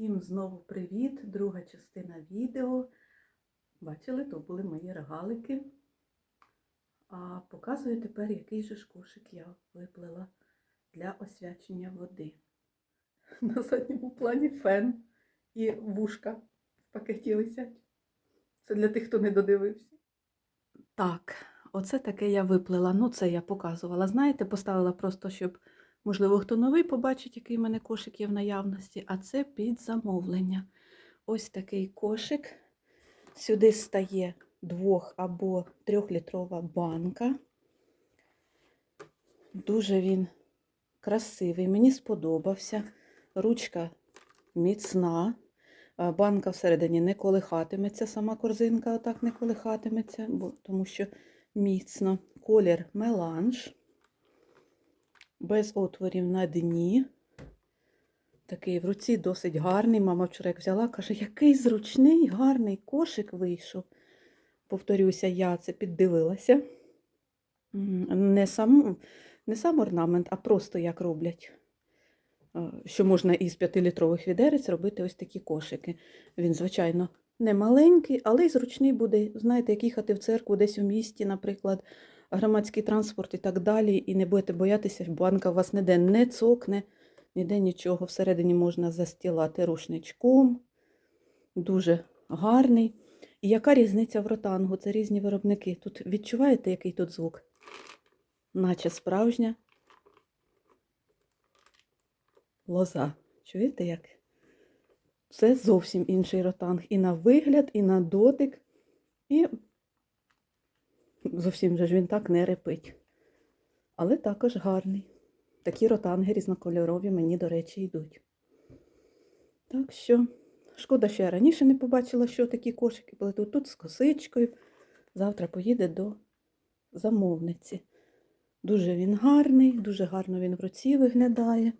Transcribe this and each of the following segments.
Всім знову привіт! Друга частина відео. Бачили, то були мої рогалики. А показую тепер, який же ж кошик я виплела для освячення води. На задньому плані фен і вушка в пакеті висять. Це для тих, хто не додивився. Так, оце таке я виплела. Ну, це я показувала. Знаєте, поставила просто, щоб, можливо, хто новий побачить, який в мене кошик є в наявності, а це під замовлення. Ось такий кошик. Сюди стає двох або трьохлітрова банка. Дуже він красивий, мені сподобався. Ручка міцна. Банка всередині не колихатиметься, сама корзинка отак не колихатиметься, бо, тому що міцно. Колір меланж, без отворів на дні. Такий в руці досить гарний. Мама вчора як взяла, каже, який зручний, гарний кошик вийшов. Повторюся, я це піддивилася. Не сам, не сам орнамент, а просто як роблять. Е, Що можна із 5-літрових відерець робити ось такі кошики. Він, звичайно, не маленький, але й зручний буде. Знаєте, як їхати в церкву десь у місті, наприклад, громадський транспорт і так далі, і не будете боятися, банка у вас ніде не цокне, ніде нічого. Всередині можна застілати рушничком. Дуже гарний. І яка різниця в ротангу? Це різні виробники. Тут відчуваєте, який тут звук? Наче справжня лоза. Чуєте як? Це зовсім інший ротанг. І на вигляд, і на дотик, і зовсім же ж він так не репить. Але також гарний. Такі ротанги різнокольорові мені, до речі, йдуть. Так що, шкода, що я раніше не побачила, що такі кошики тут, тут з косичкою. Завтра поїде до замовниці. Дуже він гарний, дуже гарно він в руці виглядає.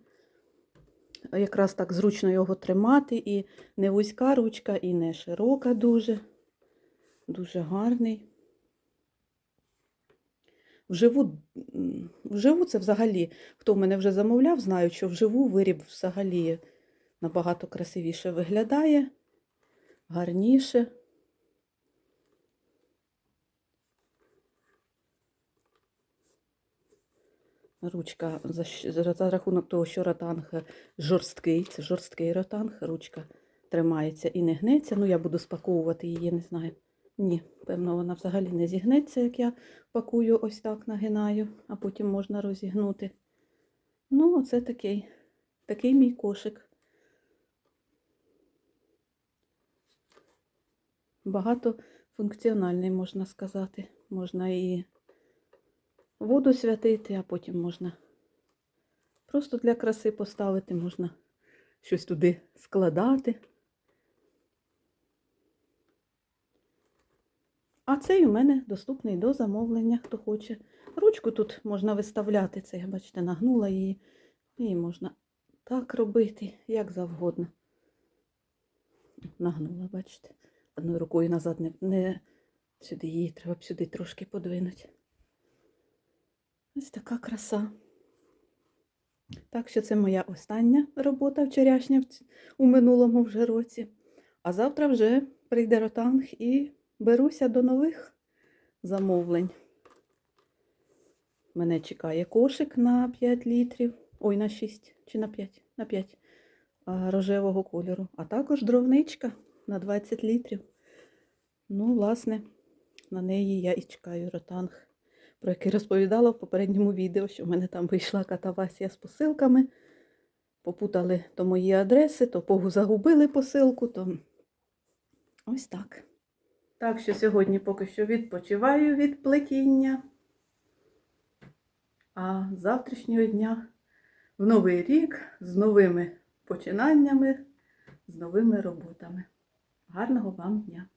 Якраз так зручно його тримати, і не вузька ручка, і не широка дуже. Дуже гарний. Вживу, вживу це взагалі, хто в мене вже замовляв, знають, що вживу виріб взагалі набагато красивіше виглядає, гарніше. Ручка за, рахунок того, що ротанг жорсткий, це жорсткий ротанг, ручка тримається і не гнеться. Ну, я буду спаковувати її, не знаю. Ні, певно, вона взагалі не зігнеться, як я пакую ось так, нагинаю, а потім можна розігнути. Ну, оце такий, такий мій кошик. Багатофункціональний, можна сказати. Можна і воду святити, а потім можна просто для краси поставити, можна щось туди складати. А цей у мене доступний до замовлення, хто хоче. Ручку тут можна виставляти, це я, бачите, нагнула її. І можна так робити, як завгодно. Нагнула, бачите. Одною рукою назад не, не сюди її, треба б сюди трошки подвинути. Ось така краса. Так що це моя остання робота вчорашня у минулому вже році. А завтра вже прийде ротанг і беруся до нових замовлень. Мене чекає кошик на 5 літрів, ой, на 6 чи на 5, на 5 а, рожевого кольору, а також дровничка на 20 літрів. Ну, власне, на неї я і чекаю ротанг про який розповідала в попередньому відео, що в мене там вийшла катавасія з посилками. Попутали то мої адреси, то погу загубили посилку, то ось так. Так що сьогодні поки що відпочиваю від плетіння. А з завтрашнього дня в новий рік з новими починаннями, з новими роботами. Гарного вам дня!